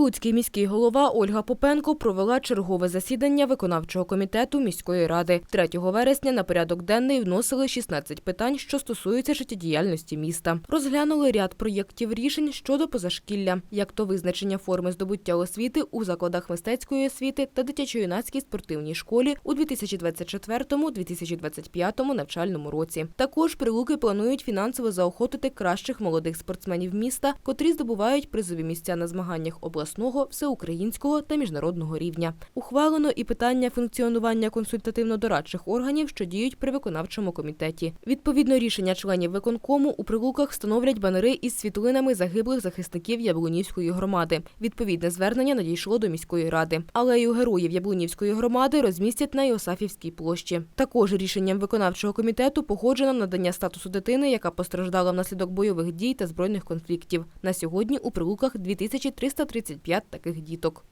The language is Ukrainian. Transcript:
Прилуцький міський голова Ольга Попенко провела чергове засідання виконавчого комітету міської ради. 3 вересня на порядок денний вносили 16 питань, що стосуються життєдіяльності міста. Розглянули ряд проєктів рішень щодо позашкілля, як то визначення форми здобуття освіти у закладах мистецької освіти та дитячо-юнацькій спортивній школі у 2024-2025 навчальному році. Також прилуки планують фінансово заохотити кращих молодих спортсменів міста, котрі здобувають призові місця на змаганнях обласного, всеукраїнського та міжнародного рівня. Ухвалено і питання функціонування консультативно-дорадчих органів, що діють при виконавчому комітеті. Відповідно рішення членів виконкому у прилуках встановлять банери із світлинами загиблих захисників Яблунівської громади. Відповідне звернення надійшло до міської ради. Алею героїв Яблунівської громади розмістять на Іосафівській площі. Також рішенням виконавчого комітету погоджено надання статусу дитини, яка постраждала внаслідок бойових дій та збройних конфліктів. На сьогодні у прилуках 2335 таких діток.